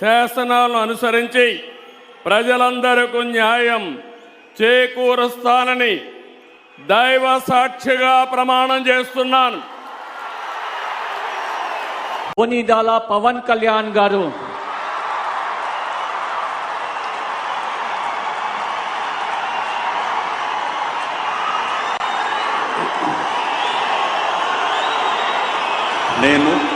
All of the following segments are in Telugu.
శాసనాలను అనుసరించి ప్రజలందరికీ న్యాయం చేకూరుస్తానని దైవ సాక్షిగా ప్రమాణం చేస్తున్నాను. కొనిదాల పవన్ కళ్యాణ్ గారు. నేను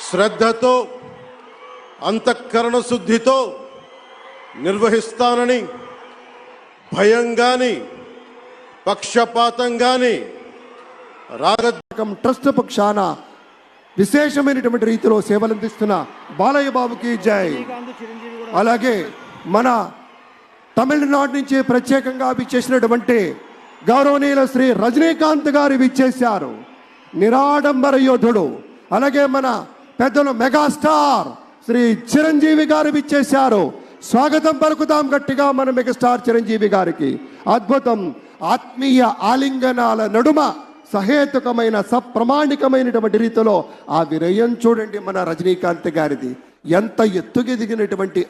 శ్రద్ధతో అంతఃకరణ శుద్ధితో నిర్వహిస్తానని భయం కానీ పక్షపాతం కానీ రాగ ట్రస్ట్ పక్షాన విశేషమైనటువంటి రీతిలో సేవలందిస్తున్న బాలయ్య బాబుకి జై. అలాగే మన తమిళనాడు నుంచి ప్రత్యేకంగా విచ్చేసినటువంటి గౌరవనీయుల శ్రీ రజనీకాంత్ గారు విచ్చేశారు. నిరాడంబర యోధుడు. అలాగే మన పెద్దలు మెగాస్టార్ శ్రీ చిరంజీవి గారు విచ్చేశారు. స్వాగతం పలుకుతాం గట్టిగా మన మెగాస్టార్ చిరంజీవి గారికి. అద్భుతం ఆత్మీయ ఆలింగనాల నడుమ సహేతుకమైన సప్రమాణికమైనటువంటి రీతిలో ఆ విరయం చూడండి మన రజనీకాంత్ గారిది. ఎంత ఎత్తుకెదిగినటువంటి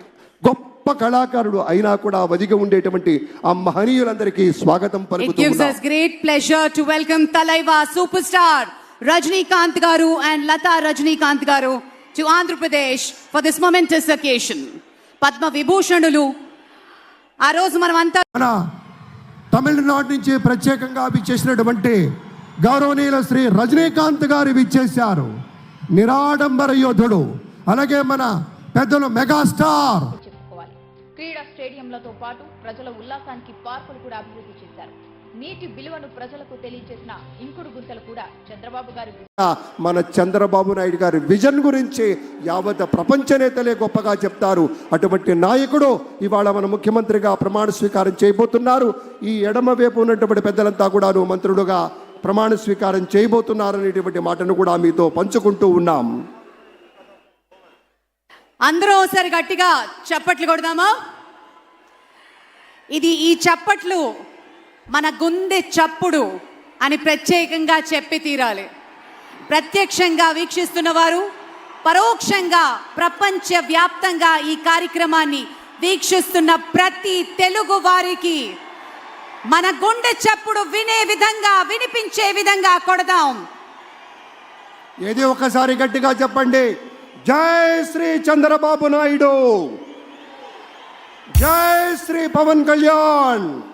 గొప్ప కళాకారుడు అయినా కూడా వదిగి ఉండేటువంటి ఆ మహనీయులందరికీ స్వాగతం పలుకుతూ us great pleasure to welcome Talaiva superstar. Rajnikant Garu and Lata Rajnikant Garu to Andhra Pradesh for this momentous occasion. Padma విభూషణులు. ఆ రోజు మనం అంతా మన తమిళనాడు నుంచి ప్రత్యేకంగా విచ్చేసినటువంటి గౌరవనీయుల శ్రీ రజనీకాంత్ గారు విచ్చేశారు. నిరాడంబర యోధుడు. అలాగే మన పెద్దలు మెగాస్టార్. చెప్పుకోవాలి. క్రీడా స్టేడియంలతో పాటు ప్రజల ఉల్లాసానికి పార్కులు కూడా అభివృద్ధి చేశారు. నీటి విలువను ప్రజలకు తెలియజేసిన ఇంకుడు గుంతలు కూడా చంద్రబాబు గారి మన చంద్రబాబు నాయుడు గారి విజన్ గురించి యావత్ ప్రపంచ నేతలే గొప్పగా చెప్తారు. అటువంటి నాయకుడు ఇవాళ మన ముఖ్యమంత్రిగా ప్రమాణ స్వీకారం చేయబోతున్నారు. ఈ ఎడమ వైపు ఉన్నటువంటి పెద్దలంతా కూడాను మంత్రులుగా ప్రమాణ స్వీకారం చేయబోతున్నారనేటువంటి మాటను కూడా మీతో పంచుకుంటూ ఉన్నాం. అందరూ ఒకసారి గట్టిగా చప్పట్లు కొడదామా? ఇది ఈ చప్పట్లు మన గుండె చప్పుడు అని ప్రత్యేకంగా చెప్పి తీరాలి. ప్రత్యక్షంగా వీక్షిస్తున్న వారు పరోక్షంగా ప్రపంచ వ్యాప్తంగా ఈ కార్యక్రమాన్ని వీక్షిస్తున్న ప్రతి తెలుగు వారికి మన గుండె చప్పుడు వినే విధంగా వినిపించే విధంగా కొడదాం. ఏది ఒకసారి గట్టిగా చెప్పండి. జై శ్రీ చంద్రబాబు నాయుడు. జై శ్రీ పవన్ కళ్యాణ్.